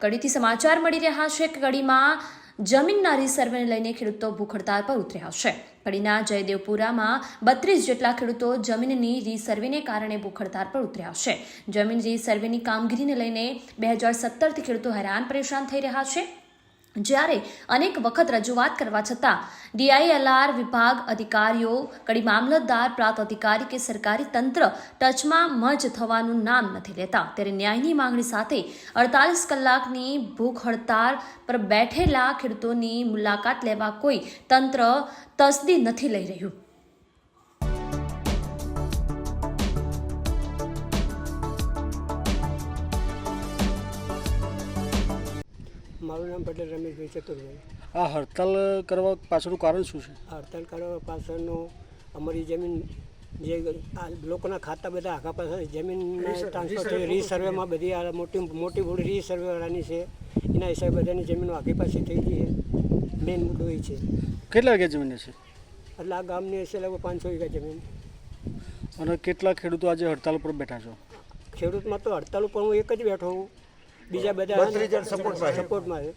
કડીથી સમાચાર મળી રહ્યા છે કે કડીમાં જમીનના રીસર્વેને લઈને ખેડૂતો ભૂખ હડતાલ પર ઉતર્યા છે. કડીના જયદેવપુરામાં બત્રીસ જેટલા ખેડૂતો જમીનની રીસર્વેને કારણે ભૂખ હડતાલ પર ઉતર્યા છે. જમીન રીસર્વેની કામગીરીને લઈને બે હજાર સત્તરથી ખેડૂતો હેરાન પરેશાન થઈ રહ્યા છે. જ્યારે અનેક વખત રજૂઆત કરવા છતાં, ડીઆઈએલઆર વિભાગ અધિકારીઓ, કડી મામલતદાર, પ્રાંત અધિકારી કે સરકારી તંત્ર ટચમાં મર્જ થવાનું નામ નથી લેતા. ત્યારે ન્યાયની માંગણી સાથે અડતાલીસ કલાકની ભૂખ હડતાળ પર બેઠેલા ખેડૂતોની મુલાકાત લેવા કોઈ તંત્ર તસદી નથી લઈ રહ્યું. મારું નામ પટેલ રમેશભાઈ ચતુરભાઈ આ હડતાલ કરવા પાછળનું કારણ શું છે? હડતાલ કરવા પાછળનું અમારી જમીન જે આ લોકોના ખાતા બધા આખા પાસે જમીન ટ્રાન્સફર થઈ રીસર્વેમાં બધી આ મોટી મોટી મોટી રીસર્વેવાળાની છે. એના હિસાબે બધાની જમીનો આખી પાસે થઈ ગઈ છે. મેઇન મુદ્દો એ છે. કેટલા વીઘા જમીન છે એટલે આ ગામની હશે લગભગ પાંચસો વીઘા જમીન. અને કેટલા ખેડૂતો આજે હડતાલ પર બેઠા છો? ખેડૂતમાં તો હડતાલ ઉપર હું એક જ બેઠો હું બીજા બધા સપોર્ટમાં છે.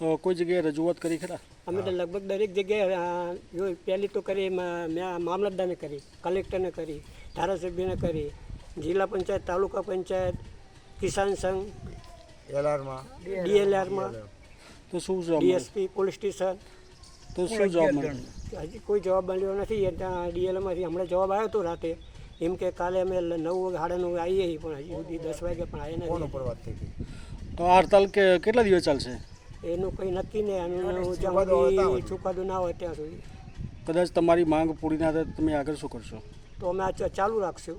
અ, કોઈ જગ્યાએ રજૂઆત કરી ખરા? અમે તો લગભગ દરેક જગ્યાએ આ, જો પહેલી તો કરી મેં મામલતદારને કરી કલેક્ટરને કરી ધારાસભ્યને કરી જિલ્લા પંચાયત તાલુકા પંચાયત કિસાન સંઘ એલઆરમાં. ડીએલઆરમાં તો શું જવાબ ડીએસપી પોલીસ સ્ટેશન. તો શું જવાબ મળ્યો હજી કોઈ જવાબ મળ્યો નથી ડીએલએમાંથી હમણાં જવાબ આવ્યો હતો રાતે. એમ કે કાલે અમે નવ વાગે સાડા નવ આવીએ આવીએ પણ હજી સુધી દસ વાગે પણ આવ્યા નથી. ઉપર વાત થઈ હતી તો આ હડતાલ કે કેટલા દિવસ ચાલશે? એનું કંઈ નક્કી નહીં આનું જ્યાં સુધી. ચુકાદો ના હોય ત્યાં સુધી. કદાચ તમારી માંગ પૂરી ના થાય તમે આગળ શું કરશો? તો અમે આ ચાલુ રાખશું.